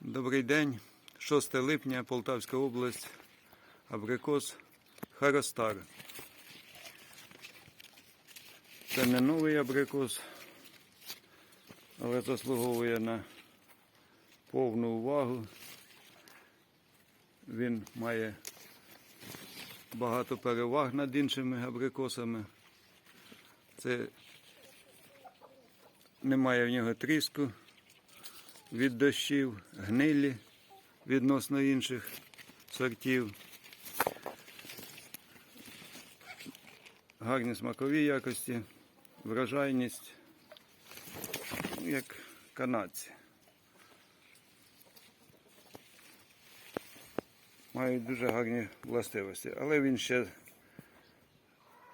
Добрий день. 6 липня, Полтавська область, абрикос Харостар. Це не новий абрикос, але заслуговує на повну увагу. Він має багато переваг над іншими абрикосами. Це немає в нього тріску від дощів, гнилі відносно інших сортів. Гарні смакові якості, врожайність, ну, як канадці. Мають дуже гарні властивості, але він ще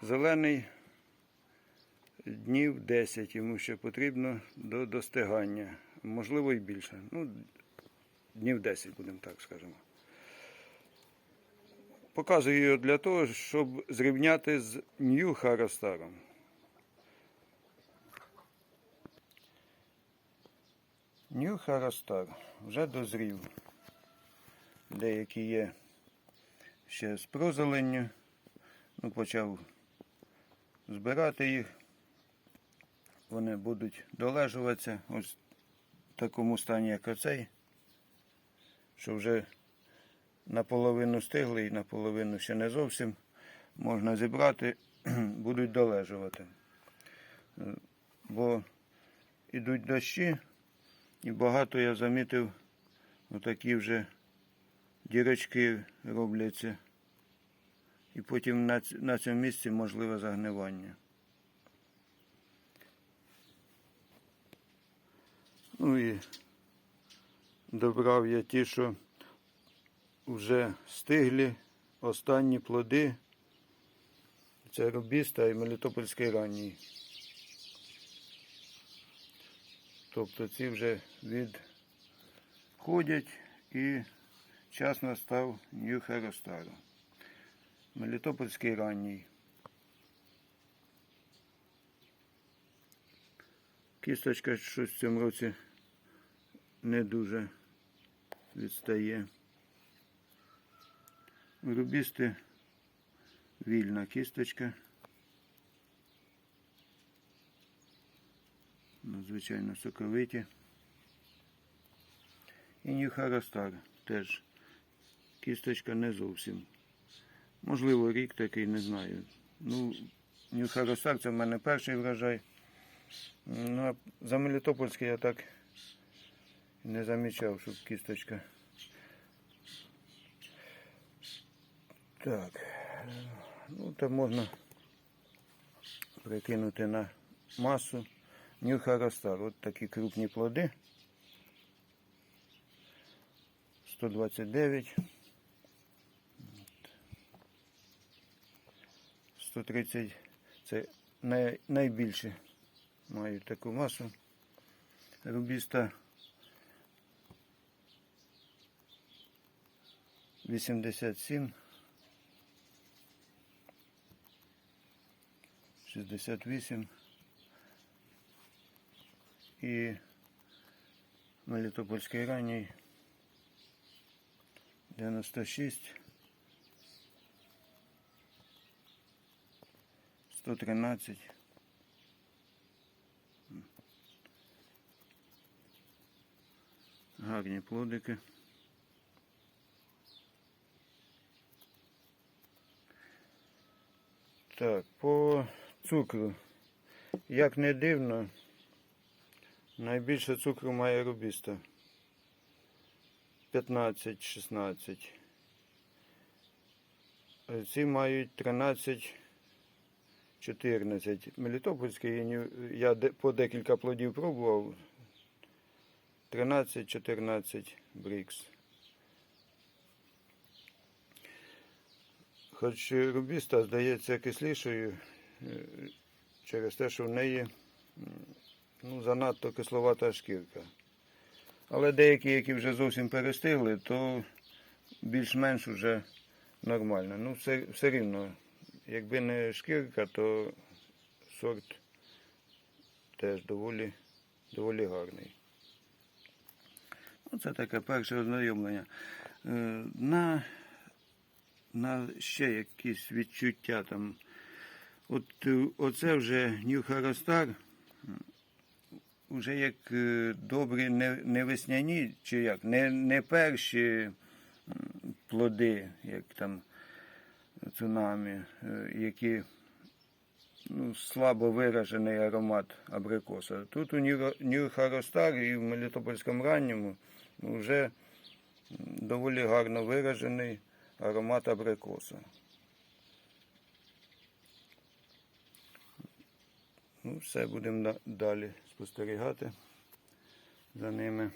зелений днів 10 йому ще потрібно до достигання. Можливо і більше. Ну, днів 10, будемо так скажемо. Показую його для того, щоб зрівняти з Нью Харостаром. Нью Харостар вже дозрів. Деякі є ще з прозеленню. Ну, почав збирати їх. Вони будуть долежуватися ось такому стані, як оцей, що вже наполовину стигли і наполовину ще не зовсім можна зібрати, будуть долежувати. Е, Бо йдуть дощі, і багато я замітив, отакі вже дірочки робляться. І потім на цьому місці можливе загнивання. Ну і добрав я ті, що вже стиглі останні плоди. Це робіста і Мелітопольський ранній. Тобто ці вже відходять і час настав Нью Херостару. Мелітопольський ранній. Кісточка щось в цьому році не дуже відстає. Рубісти вільна кісточка. Надзвичайно соковиті. І Нюхаростар теж кісточка не зовсім. Можливо, рік такий, не знаю. Ну, Нюхаростар це в мене перший врожай. Ну, а за Мелітопольський я так не замічав, щоб кісточка. Так. Ну, то можна прикинути на масу. Нюхаростар. От такі крупні плоди. 129. 130. Це най, найбільші мають таку масу. Рубіста 87. 68 і Мелітопольський ранній 96 113 гарні плодики. Так, по цукру. Як не дивно, найбільше цукру має рубіста. 15-16. Е, Ці мають 13 14. Мелітопольський я по декілька плодів пробував. 13-14 брікс. Хоч рубіста здається кислішою е, через те, що в неї ну, занадто кисловата шкірка. Але деякі, які вже зовсім перестигли, то більш-менш вже нормально. Ну, все, все рівно, якби не шкірка, то сорт теж доволі, доволі гарний. Ну, це таке перше ознайомлення. Е, На, на ще якісь відчуття там. От е, оце вже Harastar, вже як е, добрі не, не чи як, не, не перші плоди, як там цунамі, е, які ну, слабо виражений аромат абрикоса. Тут у Нью Харостар і в Мелітопольському ранньому вже доволі гарно виражений аромат абрикоса. Ну, все, будемо далі спостерігати за ними.